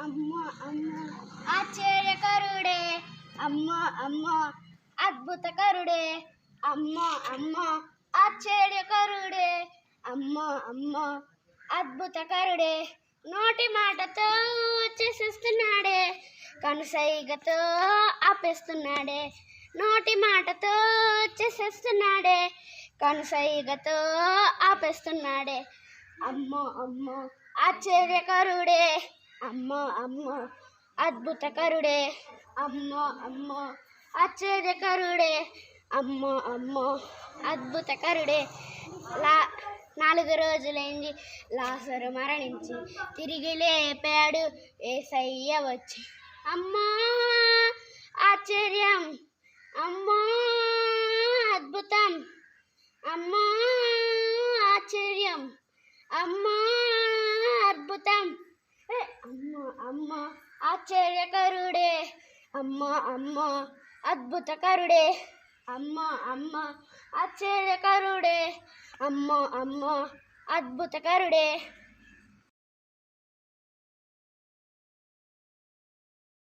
అమ్మ అమ్మ. ఆశ్చర్యకరుడే అమ్మ అమ్మ. అద్భుతకరుడే అమ్మ అమ్మ. ఆశ్చర్యకరుడే అమ్మ అమ్మ. అద్భుతకరుడే నోటి మాటతో చేసేస్తున్నాడే. కనుసైగతో ఆపేస్తున్నాడే. నోటి మాటతో చేసేస్తున్నాడే. కనుసైగతో ఆపేస్తున్నాడే. అమ్మో అమ్మో. ఆశ్చర్యకరుడే అమ్మో అమ్మో. అద్భుతకరుడే అమ్మో అమ్మో. ఆశ్చర్యకరుడే అమ్మో అమ్మో. అద్భుతకరుడే లా నాలుగు రోజులైంది. లాసరు మరణించి తిరిగి లేపాడు. ఏసయ్య వచ్చి అమ్మా ఆశ్చర్యం. అమ్మా అద్భుతం. అమ్మా ఆశ్చర్యం. అమ్మా అద్భుతం ఏ, అమ్మ అమ్మ ఆశ్చర్యకరుడే. అమ్మ అమ్మ అద్భుతకరుడే. అమ్మ అమ్మ ఆశ్చర్యకరుడే. అమ్మ అమ్మ అద్భుతకరుడే.